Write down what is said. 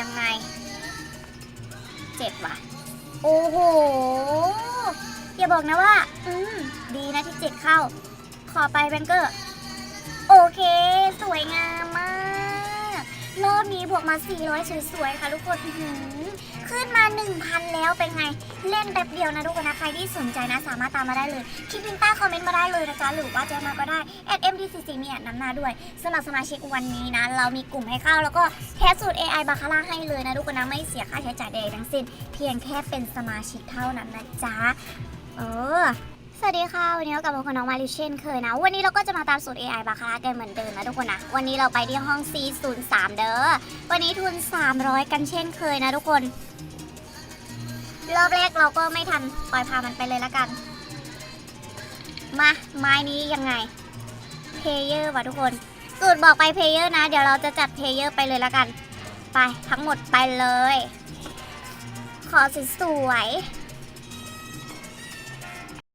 ยังไง เจ็บว่ะ โอ้โห อย่าบอกนะว่า อืม ดีนะที่เจ็ดเข้า ขอไปแบงเกอร์ บวกมา 400 สวยๆ ค่ะทุกคนขึ้นมา 1,000 แล้วเป็นไง เล่นแป๊บเดียวนะทุกคนนะ ใครที่สนใจนะ สามารถตามมาได้เลยคลิปลิงก์ใต้คอมเมนต์มาได้เลยนะจ๊ะ หรือว่าจะมาก็ได้แอด MDCC มีแอดน้ำหน้าด้วยสำหรับสมาชิกวันนี้นะ เรามีกลุ่มให้เข้า แล้วก็แค่สูตร AI บาคาร่าให้เลยนะทุกคนนะ ไม่เสียค่าใช้จ่ายใดๆทั้งสิ้น เพียงแค่เป็นสมาชิกเท่านั้นนะจ๊ะ เออ สวัสดีค่ะ วันนี้เรากลับมากับน้องมาริเช่นเคยนะ วันนี้เราก็จะมาตามสูตร AI บาคาร่ากันเหมือนเดิมนะทุกคนนะ วันนี้เราไปที่ห้อง C03 เด้อ วันนี้ทุน 300 กันเช่นเคยนะทุกคน รอบแรกเราก็ไม่ทันปล่อยพามันไปเลยละกัน มาไม้นี้ยังไง เพลเยอร์ว่ะทุกคนสูตรบอกไปเพลเยอร์นะ เดี๋ยวเราจะจัดเพลเยอร์ไปเลยละกัน ไปทั้งหมดไปเลย ขอสวยๆ